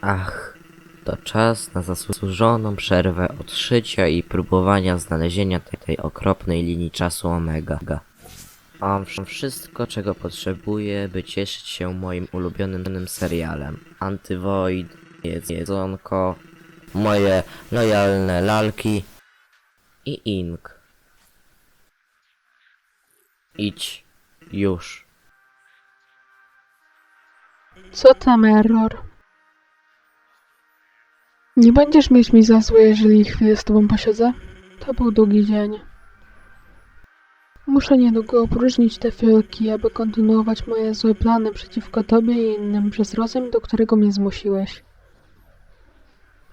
Ach, to czas na zasłużoną przerwę od szycia i próbowania znalezienia tej, tej okropnej linii czasu Omega. Mam wsz- wszystko, czego potrzebuję, by cieszyć się moim ulubionym serialem. Antywoid, jedz- jedzonko, moje lojalne lalki i ink. Idź, już. Co tam, error? Nie będziesz mieć mi za złe, jeżeli chwilę z tobą posiedzę? To był długi dzień. Muszę niedługo opróżnić te fiolki, aby kontynuować moje złe plany przeciwko tobie i innym przez rozum, do którego mnie zmusiłeś.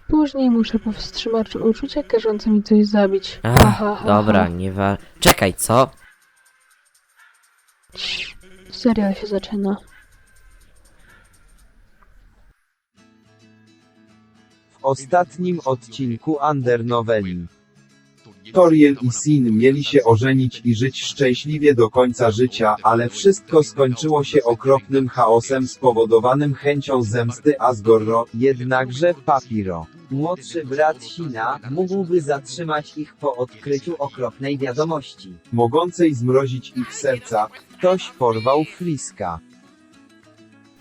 Później muszę powstrzymać uczucia każące mi coś zabić. Ach, Ha, ha, ha, dobra, ha. nie wa... Czekaj, co? Serial się zaczyna. Ostatnim odcinku Under Noveli Toriel i Sin mieli się ożenić i żyć szczęśliwie do końca życia, ale wszystko skończyło się okropnym chaosem spowodowanym chęcią zemsty Asgorro, jednakże Papiro. Młodszy brat Sina mógłby zatrzymać ich po odkryciu okropnej wiadomości. Mogącej zmrozić ich serca, Ktoś porwał Friska.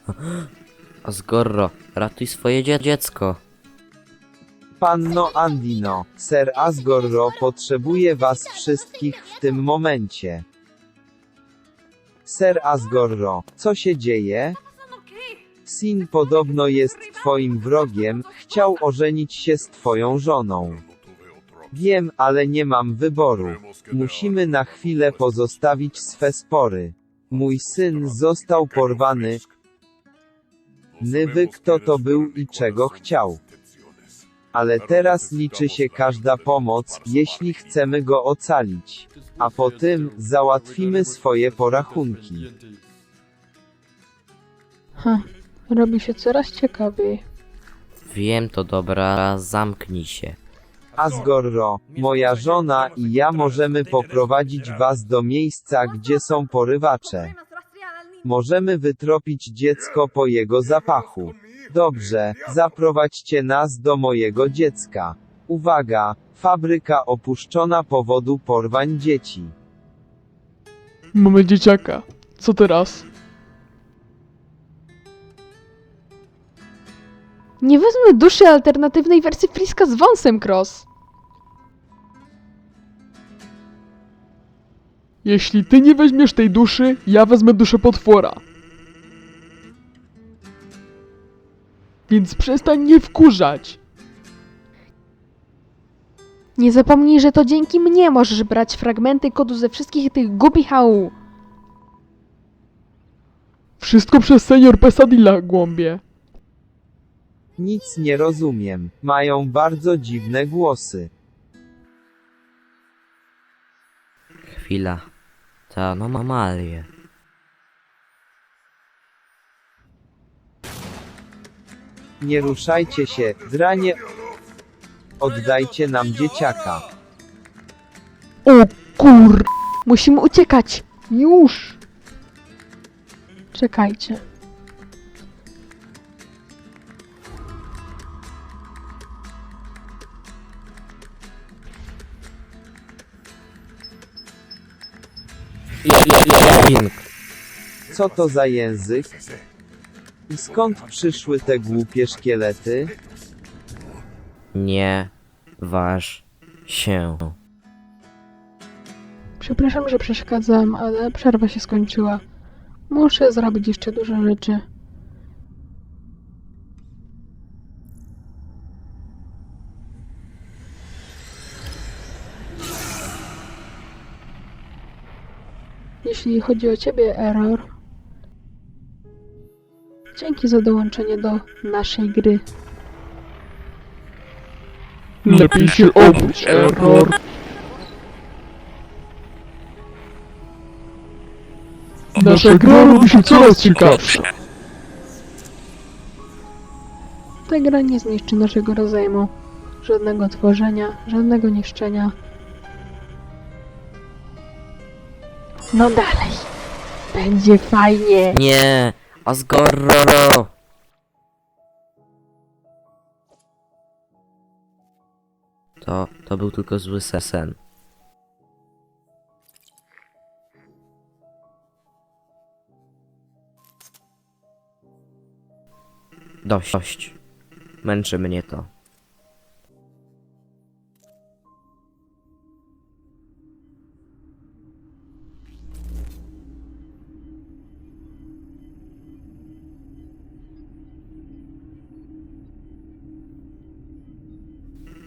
Asgorro, ratuj swoje dzie dziecko. Panno Andino, Ser Asgorro potrzebuje was wszystkich w tym momencie. Ser Asgorro, co się dzieje? Sin podobno jest twoim wrogiem, chciał ożenić się z twoją żoną. Wiem, ale nie mam wyboru. Musimy na chwilę pozostawić swe spory. Mój syn został porwany. Nywy kto to był i czego chciał. Ale teraz liczy się każda pomoc, jeśli chcemy go ocalić. A po tym, załatwimy swoje porachunki. Ha, robi się coraz ciekawiej. Wiem to dobra, zamknij się. Asgorro, moja żona i ja możemy poprowadzić was do miejsca, gdzie są porywacze. Możemy wytropić dziecko po jego zapachu. Dobrze, zaprowadźcie nas do mojego dziecka. Uwaga, fabryka opuszczona powodu porwań dzieci. Mamy dzieciaka. Co teraz? Nie wezmę duszy alternatywnej wersji Friska z wąsem cross. Jeśli ty nie weźmiesz tej duszy, ja wezmę duszę potwora. Więc przestań nie wkurzać. Nie zapomnij, że to dzięki mnie możesz brać fragmenty kodu ze wszystkich tych głupich hału. Wszystko przez senior Pesadilla, głąbie. Nic nie rozumiem. Mają bardzo dziwne głosy. Chwila. To anomalie. Nie ruszajcie się, dranie. Oddajcie nam dzieciaka. O kur... Musimy uciekać. Już. Czekajcie. Co to za język? Skąd przyszły te głupie szkielety? Nie waż się. Przepraszam, że przeszkadzam, ale przerwa się skończyła. Muszę zrobić jeszcze dużo rzeczy. Jeśli chodzi o ciebie, Error, dzięki za dołączenie do naszej gry. Lepiej się obudź, error. Nasza gra robi się coraz ciekawsza. Ta gra nie zniszczy naszego rozejmu. Żadnego tworzenia, żadnego niszczenia. No dalej. Będzie fajnie. Nie! Asgororo! To, to był tylko zły sen. Dość. Męczy mnie to.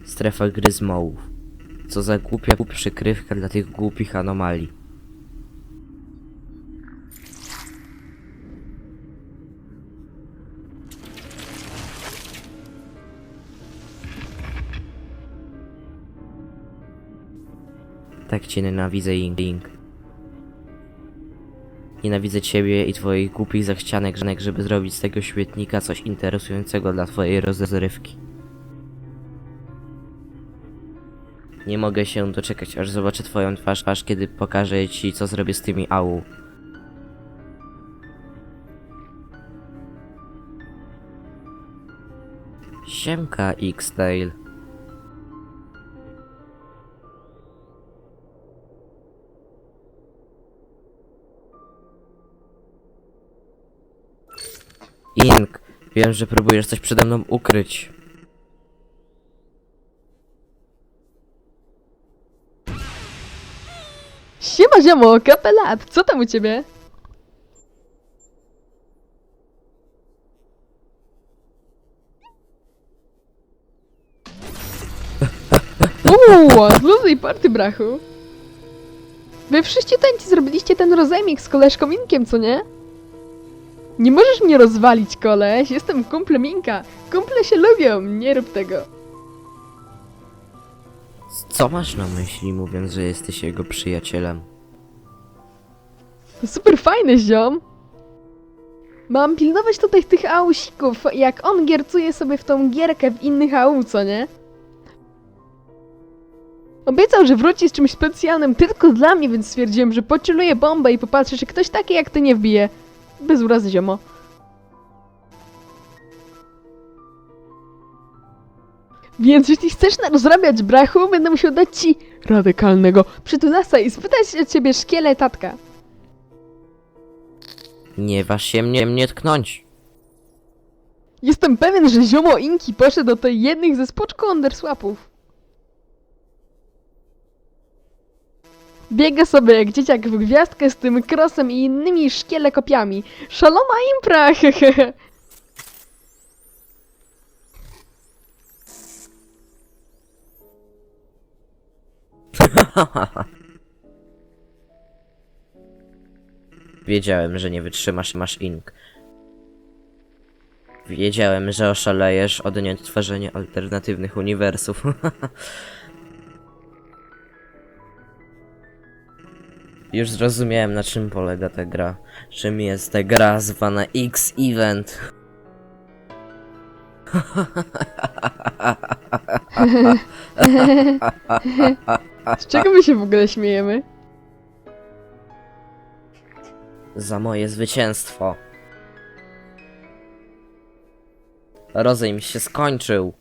Strefa gry zmołów. Co za głupia przykrywka dla tych głupich anomalii. Tak cię nienawidzę, Ink. Ink. Nienawidzę ciebie i twoich głupich zachcianek, żeby zrobić z tego świetnika coś interesującego dla twojej rozrywki. Nie mogę się doczekać, aż zobaczę twoją twarz, aż kiedy pokażę ci, co zrobię z tymi ału. Siemka, X-Tail. Ink, wiem, że próbujesz coś przede mną ukryć. Ziomo, kapelat, co tam u ciebie? Uuu, zluzuj party brachu. Wy wszyscy tańci zrobiliście ten rozejmik z koleżką Minkiem, co nie? Nie możesz mnie rozwalić, koleś, jestem kumplem Minka. Kumple się lubią, nie rób tego. Co masz na myśli, mówiąc, że jesteś jego przyjacielem? Super fajny ziom. Mam pilnować tutaj tych ausików, jak on giercuje sobie w tą gierkę w innych AU, co nie? Obiecał, że wróci z czymś specjalnym tylko dla mnie, więc stwierdziłem, że poczeluję bombę i popatrzę, czy ktoś taki jak ty nie wbije. Bez urazy, ziomo. Więc jeśli chcesz rozrabiać brachu, będę musiał dać ci radykalnego przytulasa i spytać od ciebie szkiele tatka. Nie waż się mnie, mnie tknąć. Jestem pewien, że ziomo Inki poszedł do tej jednych ze spoczku underswapów. Biega sobie jak dzieciak w gwiazdkę z tym krosem i innymi szkiele kopiami. Szalona impra, hehehe. Wiedziałem, że nie wytrzymasz, masz ink. Wiedziałem, że oszalejesz od nieodtworzenia alternatywnych uniwersów. Już zrozumiałem, na czym polega ta gra. Czym jest ta gra zwana X-Event. Z czego my się w ogóle śmiejemy? Za moje zwycięstwo. Rozejm się skończył.